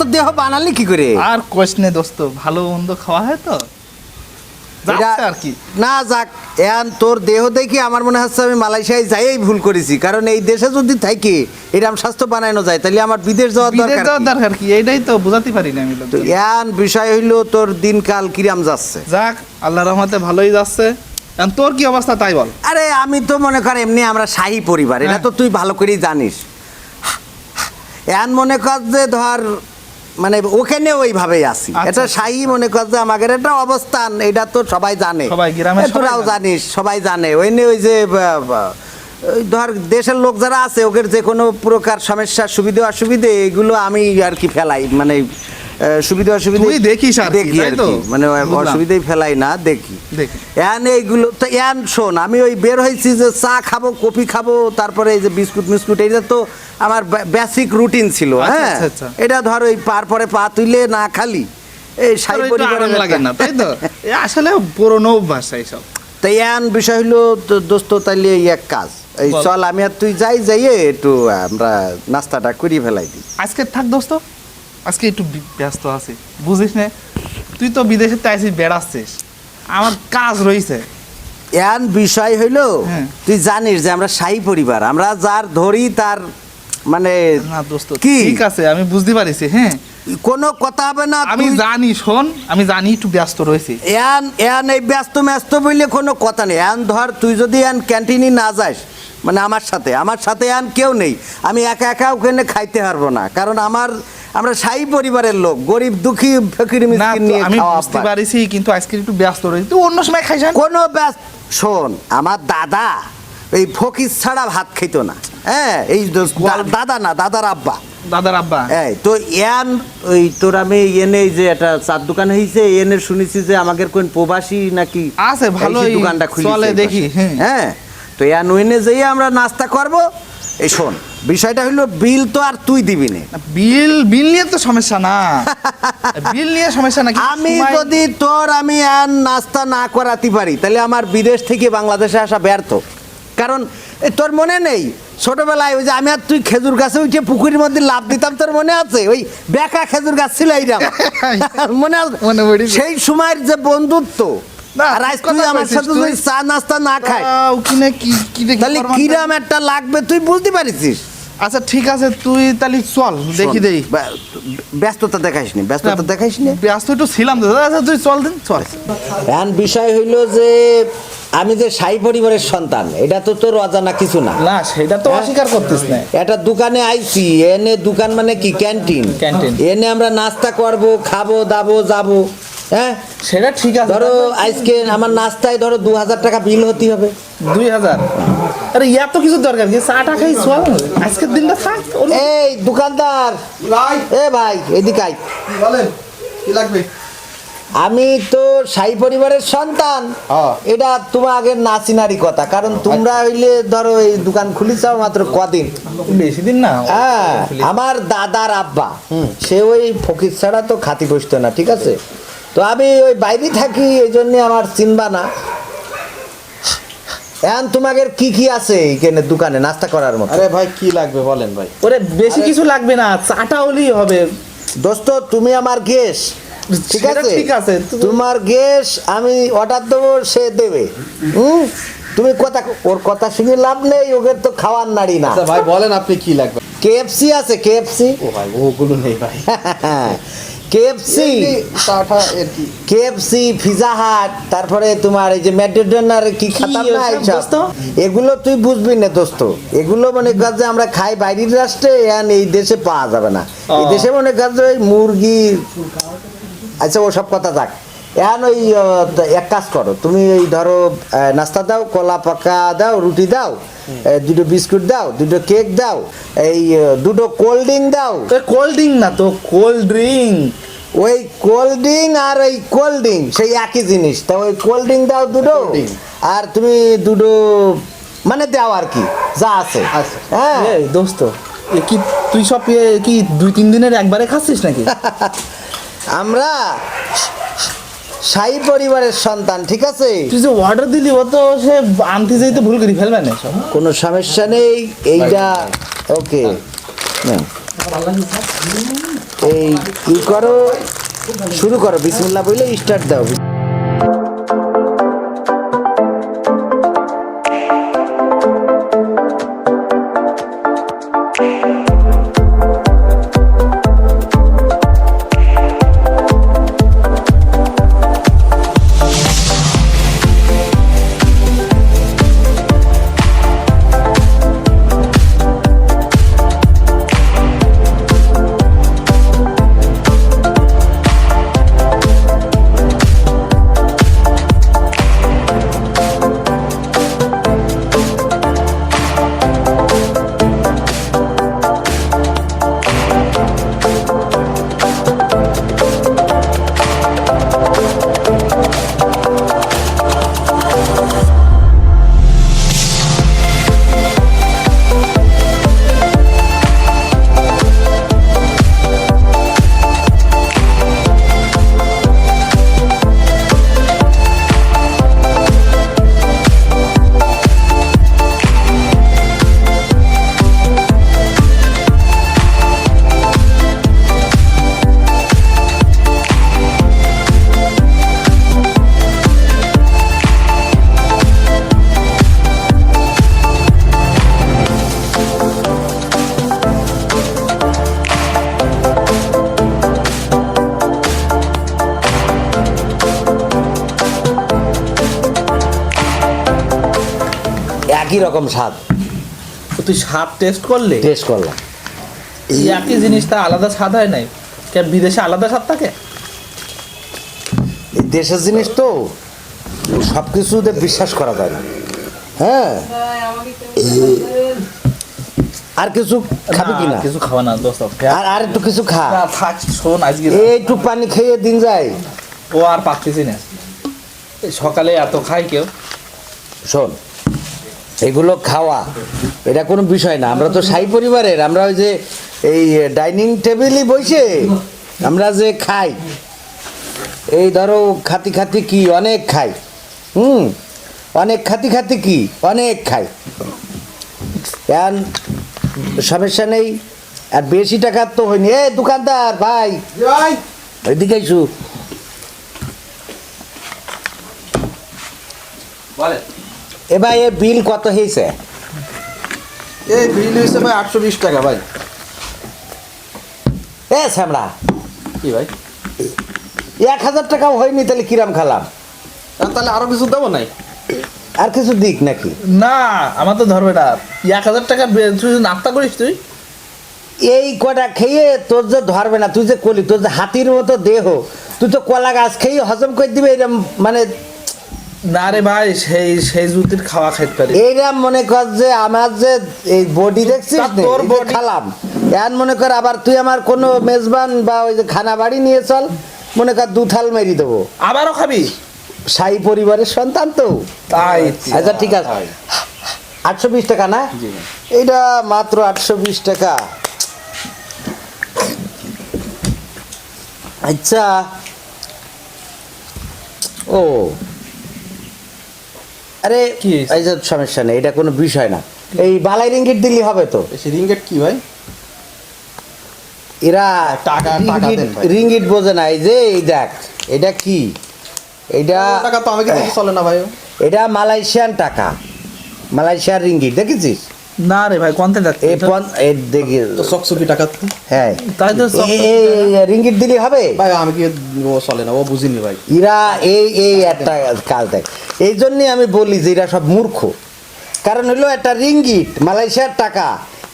তো দেহ বানালি কি করে? আর কোশ নে দোস্ত ভালো মন্দ খাওয়া হয় তো? যাচ্ছে আর কি। না যাক এখন তোর দেহ দেখে আমার মনে হচ্ছে আমি মালয়েশিয়ায় যাইই ভুল করেছি কারণ এই দেশে যদি থাকি এরকম স্বাস্থ্য বানানো যায় তাহলে আমার বিদেশ যাওয়ার বিদেশ দরকার যাওয়ার দরকার কি? এইটাই তো বুঝাতে পারি না আমি তো এখন বিষয় হইল তোর দিনকাল কিরাম যাচ্ছে? যাক আল্লাহ রহমতে ভালোই যাচ্ছে। তোর কি অবস্থা তাই বল? আরে আমি তো মনে কর এমনি আমরা শাহী পরিবার এটা হ্যাঁ। তো তুই ভালো করেই জানিস। এখন মনে কর যে ধর মানে ওখানে ওইভাবে আছি। আচ্ছা। এটা শাহী মনে কর যে আমাদের একটা অবস্থান এটা তো সবাই জানে। তোরাও জানিস সবাই জানে। ওই নিয়ে ওই যে ধর দেশের লোক যারা আছে ওদের যে কোনো প্রকার সমস্যা সুবিধা অসুবিধে এগুলো আমি আর কি ফেলাই মানে সুবিধা অসুবিধা দেখিস দেখি আর কি মানে অসুবিধাই ফেলাই না দেখি। এন এইগুলো তো এন শোন আমি ওই বের হয়েছি যে চা খাব কফি খাব তারপরে এই যে বিস্কুট মিস্কুট এইটা তো আমার বেসিক রুটিন ছিল আচ্ছা, হ্যাঁ? আচ্ছা, আচ্ছা। এটা ধর ওই পার পরে পা তুইলে না খালি এই সাই আরাম লাগে না তাই তো? আসলে পুরনো অভ্যাস এইসব। তাই এন বিষয় হলো দোস্ত তাইলে এক কাজ এই চল আমি আর তুই যাই যাইয়ে একটু আমরা নাস্তাটা করি ফেলাই দিই। আজকে থাক দোস্ত। আজকে একটু ব্যস্ত আছি। বুঝিস না? তুই তো বিদেশে তাইছিস বেড়াচ্ছিস। আমার কাজ রয়েছে এন বিষয় হইল হ্যাঁ। তুই জানিস যে আমরা সাই পরিবার। আমরা যার ধরি তার মানে না দোস্ত কি? ঠিক আছে আমি বুঝতে পারিছি হ্যাঁ। কোনো কথা হবে না আমি জানি শোন আমি জানি একটু ব্যস্ত রয়েছি। এন এন এই ব্যস্ত ম্যস্ত বললে কোনো কথা নেই। এন ধর তুই যদি এন ক্যান্টিনে না যাস মানে আমার সাথে আমার সাথে এন কেউ নেই। আমি একা একা ওখানে খাইতে পারব না। কারণ আমার আমরা সাই পরিবারের লোক গরিব দুঃখী ফকির মিসকিন নিয়ে আমি বুঝতে পারিছি কিন্তু আজকে একটু ব্যস্ত রয়েছি। তুই অন্য সময় খাইস না? কোনো ব্যস্ত শোন আমার দাদা এই ফকির ছাড়া ভাত খেত না। হ্যাঁ এই দাদা না দাদার আব্বা। দাদার আব্বা? এই তো ইয়ান ওই তোর আমি এনে যে একটা চার দোকান হয়েছে এনে শুনেছি যে আমাদের কোন প্রবাসী নাকি আছে, ভালোই দোকানটা চলে দেখি, হ্যাঁ। তো ইয়ান ওইনে যেয়ে আমরা নাস্তা করব। এই শোন বিষয়টা হলো বিল তো আর তুই দিবি না। বিল বিল নিয়ে তো সমস্যা না। বিল নিয়ে সমস্যা না আমি যদি তোর আমি আর নাস্তা না করাতে পারি তাহলে আমার বিদেশ থেকে বাংলাদেশে আসা ব্যর্থ। কারণ এ, তোর মনে নেই? ছোটবেলায় ওই যে আমি আর তুই খেজুর গাছে উঠে পুকুরের মধ্যে লাভ দিতাম তোর মনে আছে? ওই বেকা খেজুর গাছ ছিল এইরকম মনে আছে সেই সময়ের যে বন্ধুত্ব তুই আমার সাথে যদি চা নাস্তা না তাহলে কিরাম একটা লাগবে তুই বুঝতে পারিস আচ্ছা ঠিক আছে তুই তাহলে চল দেখি দেই ব্যস্ততা দেখাইস নি ব্যস্ততা দেখাইস নি ব্যস্ত একটু ছিলাম আচ্ছা তুই চল দিন চল। এখন বিষয় হইল যে আমি যে সাই পরিবারের সন্তান এটা তো তোর অজানা কিছু না। না সেটা তো অস্বীকার করতিস না। একটা দোকানে আইছি এনে দোকান মানে কি ক্যান্টিন? ক্যান্টিন। এনে আমরা নাস্তা করব খাব দাবো যাব। হ্যাঁ? সেটা ঠিক আছে। ধরো আজকে আমার নাস্তায় ধরো দু হাজার টাকা বিল হতে হবে। দুই হাজার? আরে এত কিছু দরকার কি চাটা খাই চল আজকের দিনটা থাক এই দোকানদার। এ ভাই এদিকে আয়। বলেন? কি লাগবে? আমি তো সাই পরিবারের সন্তান। হ্যাঁ। এটা তোমার আগের নাচিনারি কথা। কারণ তোমরা হইলে ধরো এই দোকান খুলিছাও মাত্র কদিন। বেশি দিন না হ্যাঁ আমার দাদার আব্বা সে ওই ফকির ছাড়া তো খাতি বসতো না ঠিক আছে? তো আমি ওই বাইরে থাকি এই জন্য আমার চিনবা না। এখন তোমাদের কি কি আছে এখানে দোকানে নাস্তা করার মতো? আরে ভাই কি লাগবে বলেন ভাই? ওরে বেশি কিছু লাগবে না চাটা হলেই হবে। দোস্ত তুমি আমার গেস ঠিক আছে? ঠিক আছে। তোমার গেস আমি অর্ডার দেবো সে দেবে। হুম? তুমি কথা ওর কথা শুনে লাভ নেই ওদের তো খাওয়ার নাড়ি না। আচ্ছা ভাই বলেন আপনি কি লাগবে? কেএফসি আছে কেএফসি ও ভাই ওগুলো নেই ভাই। কেএফসি কেএফসি পিজা হাট তারপরে তোমার এই যে ম্যাকডোনাল্ড কি খাতাম না এইসব দোস্ত? এগুলো তুই বুঝবি না দোস্ত। এগুলো মনে কর যে আমরা খাই বাইরের রাষ্ট্রে এন এই দেশে পাওয়া যাবে না। এই। দেশে মনে কর যে ওই মুরগি আচ্ছা ওসব কথা থাক। এখন ওই এক কাজ করো তুমি এই ধরো নাস্তা দাও কলা পাকা দাও রুটি দাও দুটো বিস্কুট দাও দুটো কেক দাও এই দুটো কোল্ড ড্রিঙ্ক দাও। কোল্ড ড্রিঙ্ক না তো কোল্ড ড্রিঙ্ক। ওই কোল্ড ড্রিঙ্ক আর ওই কোল্ড ড্রিঙ্ক সেই একই জিনিস। তা ওই কোল্ড ড্রিঙ্ক দাও দুটো আর তুমি দুটো মানে দাও আর কি যা আছে। আচ্ছা। হ্যাঁ। দোস্ত কি তুই সব কি দুই তিন দিনের একবারে খাচ্ছিস নাকি? আমরা সাই পরিবারের সন্তান ঠিক আছে? তুই যে অর্ডার দিলি ও তো সে আনতে যাইতে ভুল করে ফেলবে না কোনো সমস্যা নেই এইটা ওকে। এই কি করো? শুরু করো বিসমুল্লাহ বলে স্টার্ট দাও। একই রকম স্বাদ। তো তুই স্বাদ টেস্ট করলে? টেস্ট করলাম। এই একই জিনিসটা আলাদা স্বাদ হয় নাই? কেন বিদেশে আলাদা স্বাদ থাকে? এই দেশের জিনিস তো সব কিছুতে বিশ্বাস করা যায় না। হ্যাঁ? আর কিছু খাবি কি না, কিছু খাওয়া না দোস্ত আর আর একটু কিছু খা। না, থাক শোন আজকে একটু পানি খেয়ে দিন যায় ও আর পাচ্ছিস না। সকালে এত খাই কেউ? শোন এগুলো খাওয়া। এটা কোনো বিষয় না। আমরা তো সাই পরিবারের। আমরা ওই যে এই ডাইনিং টেবিলই বসে আমরা যে খাই। এই ধরো খাতি খাতি কি? অনেক খাই। হুম? অনেক খাতি খাতি কি? অনেক খাই। এখন সমস্যা নেই। আর বেশি টাকার তো হয়নি। এ দোকানদার ভাই। ওইদিকে বলেন। এ ভাই এ বিল কত হয়েছে? এই বিল হয়েছে ভাই আটশো বিশ টাকা ভাই। এ শ্যামড়া কি ভাই? এক হাজার টাকাও হয়নি তাহলে কিরাম খালাম? আর তাহলে আরও কিছু দেবো নাই? আর কিছু দিক নাকি? না আমার তো ধরবে না। এক হাজার টাকা তুই নাস্তা করিস তুই? এই কটা খেয়ে তোর যে ধরবে না তুই যে কলি তোর যে হাতির মতো দেহ তুই তো কলা গাছ খেয়ে হজম করে দিবে এরম মানে না রে ভাই সেই সেই জুতির খাওয়া খাইতে পারি। এইরম মনে কর যে আমার যে এই বডি দেখছিস তোর যে খালাম। এখন মনে কর আবার তুই আমার কোনো মেজবান বা ওই যে খানা বাড়ি নিয়ে চল মনে কর দু থাল মেরি দেবো। আবারও খাবি? সাই পরিবারের সন্তান তো। তাই আচ্ছা ঠিক আছে। আটশো বিশ টাকা না। এইটা মাত্র আটশো বিশ টাকা। আচ্ছা। ও। আরে কি এই যে সমস্যা নেই এটা কোনো বিষয় না। এই বালাই রিঙ্গিট দিলি হবে তো? সেই রিঙ্গিট কি ভাই? এরা টাকা- টাকা রিঙ্গিট- দেন ভাই। রিঙ্গিট বোঝে না এই যে এই দেখ এটা কি? এটা টাকা তো আমাকে চলে না ভাই। এটা মালয়েশিয়ান টাকা মালয়েশিয়ার রিঙ্গিট দেখেছিস? না রে ভাই কোনতে যাচ্ছে এই পন এই দেখি। তো চকচকি টাকা তো। হ্যাঁ। তাই তো রিঙ্গিট দিলি হবে? ভাই আমি কি ও চলে না ও বুঝিনি ভাই। এরা এই এই একটা কাজ দেখ। এই জন্যই আমি বলি যে এরা সব মূর্খ। কারণ হলো একটা রিঙ্গিট মালয়েশিয়ার টাকা।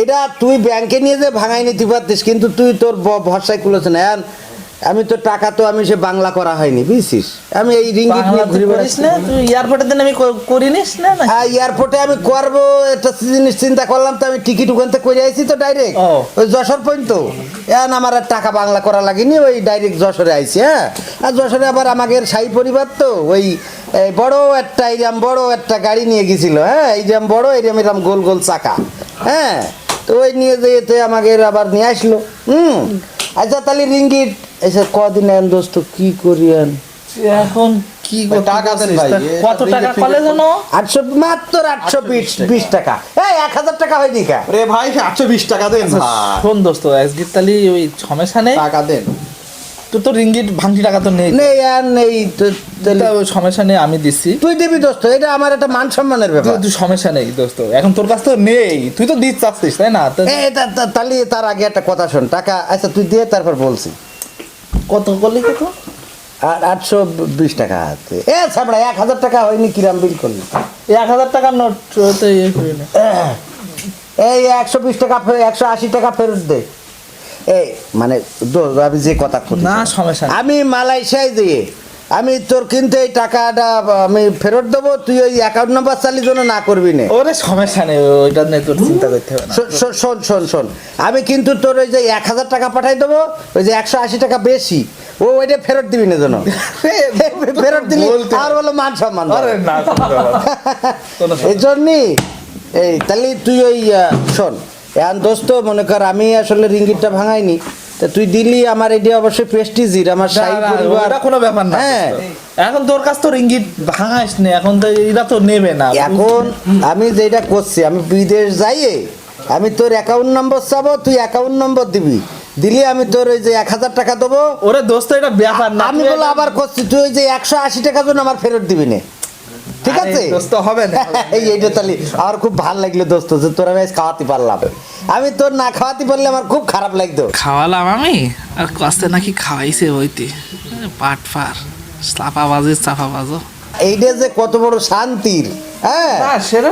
এটা তুই ব্যাংকে নিয়ে যে ভাঙাই নিতে পারতিস কিন্তু তুই তোর ভরসায় খুলেছে না। আমি তো টাকা তো আমি সে বাংলা করা হয়নি বুঝছিস? আমি এই রিঙ্গিট নিয়ে ঘুরে করিস বেড়াচ্ছি। না তুই এয়ারপোর্টের দিন আমি করিনিস না হ্যাঁ এয়ারপোর্টে আমি করব একটা জিনিস চিন্তা করলাম তো আমি টিকিট ওখান থেকে করে আইছি তো ডাইরেক্ট। ওই যশোর পর্যন্ত এখন আমার আর টাকা বাংলা করা লাগেনি ওই ডাইরেক্ট যশোরে আইছি হ্যাঁ? আর যশোরে আবার আমাদের সাই পরিবার তো ওই এই বড় একটা এরম বড় একটা গাড়ি নিয়ে গেছিল হ্যাঁ? এইরকম বড় এরম এরম গোল গোল চাকা হ্যাঁ? তো ওই নিয়ে যেতে আমাকে আবার নিয়ে আসলো হুম? আচ্ছা তাহলে রিঙ্গিট এসে কদিন দোস্ত কি করি আন এখন কি টাকা দেন ভাই, কত টাকা কলে জানো? মাত্র আটশো বিশ বিশ টাকা। এই এক হাজার টাকা হয়নি কা রে ভাই আটশো বিশ টাকা দেন আচ্ছা, শোন দোস্ত তালি ওই সমস্যা নেই। টাকা দেন। তুই তো রিঙ্গিট টাকা তো নেই। নেই আর নেই সমস্যা নেই আমি দিচ্ছি। তুই দিবি দোস্ত এটা আমার একটা মান সম্মানের ব্যাপার। তুই- সমস্যা নেই দোস্ত এখন তোর কাছে তো নেই তুই তো দিতে চাচ্ছিস তাই না? তাহলে তার আগে একটা কথা শোন টাকা আচ্ছা তুই দিয়ে তারপর বলছি। কত করলি কত আর আটশো বিশ টাকা আছে এ ছাপড়া এক হাজার টাকা হয়নি কিরাম বিল করলি? এক হাজার টাকার নোট তো ইয়ে করি নে। এই একশো বিশ টাকা একশো আশি টাকা ফেরত দে। এই মানে আমি যে কথা না সমস্যা আমি মালয়েশিয়ায় দিয়ে আমি তোর কিনতে এই টাকাটা আমি ফেরত দেবো তুই ওই অ্যাকাউন্ট নাম্বার চালিয়ে জন্য না করবি না। ওরে সমস্যা নেই ওইটা নিয়ে তোর চিন্তা করতে হবে না। শোন, শোন, শোন। আমি কিন্তু তোর ওই যে এক হাজার টাকা পাঠাই দেবো ওই যে একশো আশি টাকা বেশি। ও ওইটা ফেরত দিবি না যেন। ফেরত দিলি আর বলো মান সম্মান এই জন্যই এই তাহলে তুই ওই শোন। এখন দোস্ত মনে কর আমি আসলে রিঙ্গিটটা ভাঙাইনি। তা তুই দিলি আমার এটি অবশ্যই প্রেস্টিজির আমার সাই পরিবার। কোনো ব্যাপার না। হ্যাঁ। এখন তোর কাছ তো রিঙ্গিট ভাঙাস নে এখন তো এরা তো নেবে না। এখন আমি যেটা করছি আমি বিদেশ যাইয়ে আমি তোর অ্যাকাউন্ট নম্বর চাবো তুই অ্যাকাউন্ট নম্বর দিবি। দিলি আমি তোর ওই যে এক হাজার টাকা দেবো। ওরে দোস্ত এটা ব্যাপার না। আমি বলে আবার করছি তুই ওই যে একশো আশি টাকার জন্য আমার ফেরত দিবি না। ঠিক আছে? দোস্ত হবে না এই এইটা তাহলে আমার খুব ভালো লাগল দোস্ত যে তোর আমি খাওয়াতে পারলাম। আমি তোর না খাওয়াতে পারলে আমার খুব খারাপ লাগতো। খাওয়ালাম আমি? আর কষ্টে নাকি খাওয়াইছে হইতে। পাট ফার চাপা বাজে চাপা বাজো। এইটা যে কত বড় শান্তির হ্যাঁ? সেটা